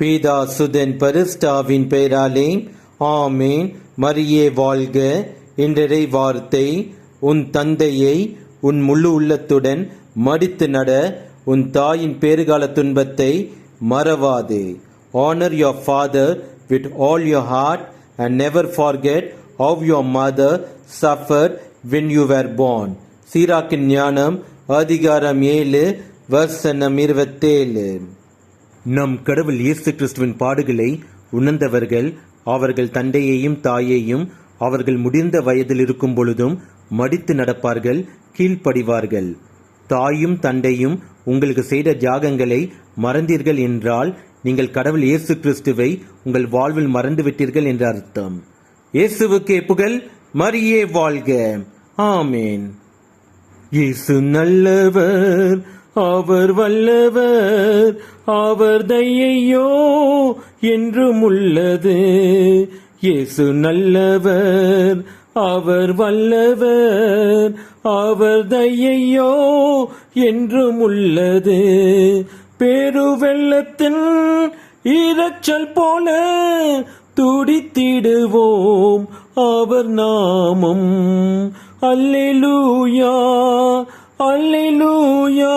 பீதா சுதன் பரிஸ்டாவின் பெயராலே ஆமேன். மரியே வாழ்க. என்றரை வார்த்தை உன் தந்தையை உன் முழு உள்ளத்துடன் மடித்து நட உன் தாயின் பேறுகால துன்பத்தை மறவாதே. Honour your father with all your heart and never forget how your mother suffer when you were born சீராக்கின் ஞானம் அதிகாரம் ஏழு வசனம் இருபத்தேழு. நம் கடவுள் இயேசு கிறிஸ்துவின் பாடுகளை உணர்ந்தவர்கள் அவர்கள் தந்தையையும் தாயையும் அவர்கள் முடிந்த வயதில் இருக்கும் பொழுதும் மடித்து நடப்பார்கள் கீழ்ப்படிவார்கள். தாயும் தந்தையும் உங்களுக்கு செய்த தியாகங்களை மறந்தீர்கள் என்றால் நீங்கள் கடவுள் இயேசு கிறிஸ்துவை உங்கள் வாழ்வில் மறந்துவிட்டீர்கள் என்ற அர்த்தம். இயேசுவுக்கே புகழ் மரியே வாழ்க. ஆமேன். இயேசு நல்லவர் அவர் வல்லவர் அவர் தையையோ என்றும் உள்ளது. இயேசு நல்லவர் அவர் வல்லவர் அவர் தையையோ என்றும் உள்ளது. பெருவெள்ளத்தின் ஈரச்சல் போல துடித்திடுவோம். அவர் நாமம் அல்லேலூயா அல்லேலூயா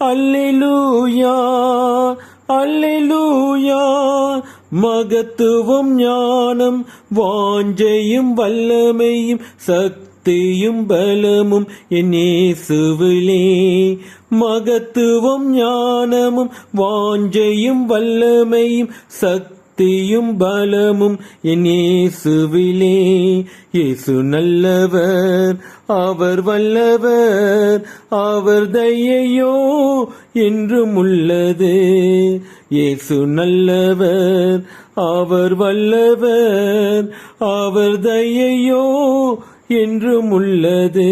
அல்லேலூயா அல்லேலூயா. மகத்துவம் ஞானம் வாஞ்சையும் வல்லமையும் சக்தியும் பலமும் என்னேசுவிலே மகத்துவம் ஞானமும் வாஞ்சையும் வல்லமையும் சக்தி சக்தியும் பலமும் என் இயேசுவிலே. இயேசு நல்லவர் அவர் வல்லவர் அவர் தையையோ என்றும் உள்ளது. இயேசு நல்லவர் அவர் வல்லவர் அவர் தையையோ என்றும் உள்ளது.